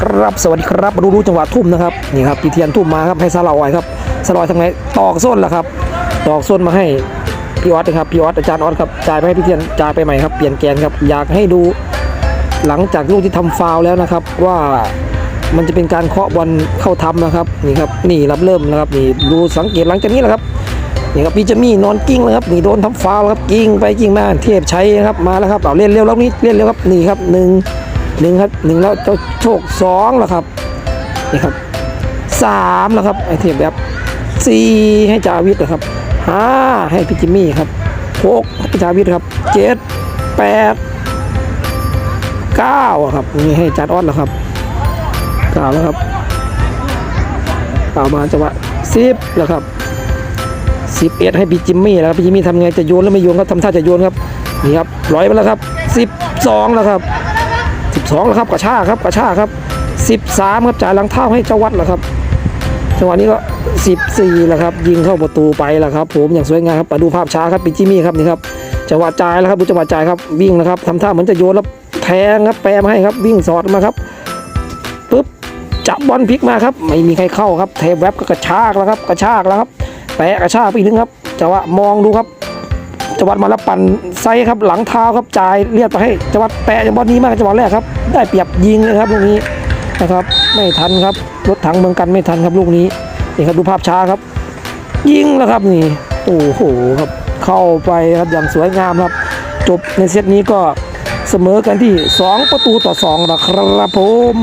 ครับสวัสดีครับมาดูดูจังหวะทุ่มนะครับนี่ครับปีเทียนทุ่มมาครับให้ซาลอยครับซาลอยทำไงตอกส้นล้วครับ ตอกส้นมาให้พี่ออสครับพี่ออสอาจารย์ออสครับจ่ายไปให้พี่เทียนจ่ายไปใหม่ครับเปลี่ยนแกนครับอยากให้ดูหลังจากลูกที่ทำฟาวแล้วนะครับ ว่ามันจะเป็นการเคาะบอลเข้าทำนะครับนี่ครับนี่รับเริ่มนะครับนี่ดูสังเกตหลังจากนี้แหละครับนี่ครับพี่เจมี่นอนกิ้งเลยครับนี่โดนทำฟาวล์ครับกิ้งไปกิ้งมาเทพชัยนะครับมาแล้วครับเอาเล่นเร็วแล้วนี่เล่นเร็วครับนี่ครับหนึ่ง หนึ่งครับหนึ่งแล้วเจ้าโชคสองแล้วครับนี่ครับสามแล้วครับไอเทพแบบสี่ให้จาวิทนะครับห้าให้พี่จิมมี่ครับหกให้จาวิทครับเจ็ดแปดเก้าครับนี่ให้จานออสแล้วครับเก้าแล้วครับเก้ามาจังหวะสิบแล้วครับสิบเอ็ดให้พี่จิมมี่แล้วพี่จิมมี่ทำไงจะโยนแล้วไม่โยนครับทำท่าจะโยนครับนี่ครับร้อยไปแล้วครับสิบสองแล้วครับ สองแล้วครับกระชากครับกระชากครับสิบสามครับจ่ายหลังเท้าให้เจ้าวัดแล้วครับจังหวะนี้ก็สิบสี่แล้วครับ ยิงเข้าประตูไปแล้วครับ ผมอย่างสวยงามครับมาดูภาพช้าครับพี่จิมี่ครับนี่ครับจังหวะจ่ายแล้วครับดูจังหวะจ่ายครับวิ่งนะครับทำท่าเหมือนจะโยนแล้วแทงครับแปรมาให้ครับ วิ่งสอดมาครับปุ๊บจับบอลพลิกมาครับ ไม่มีใครเข้าครับเทปแวบก็กระชากแล้วครับ กระชากแล้วครับแปะกระชากไปอีกนึงครับจังหวะมองดูครับ จังหวัดมาแล้วปั่นไซครับหลังเท้าครับจ่ายเรียบไปให้จังหวัดแปะจังหวะนี้มากจังหวะแรกครับ ได้เปรียบยิงเลยครับลูกนี้นะครับไม่ทันครับรถถังเมืองกันไม่ทันครับลูกนี้นี่ครับดูภาพช้าครับ ยิงแล้วครับนี่โอ้โหครับเข้าไปครับอย่างสวยงามครับ จบในเซตนี้ก็เสมอกันที่ 2 ประตูต่อ2นะครับผม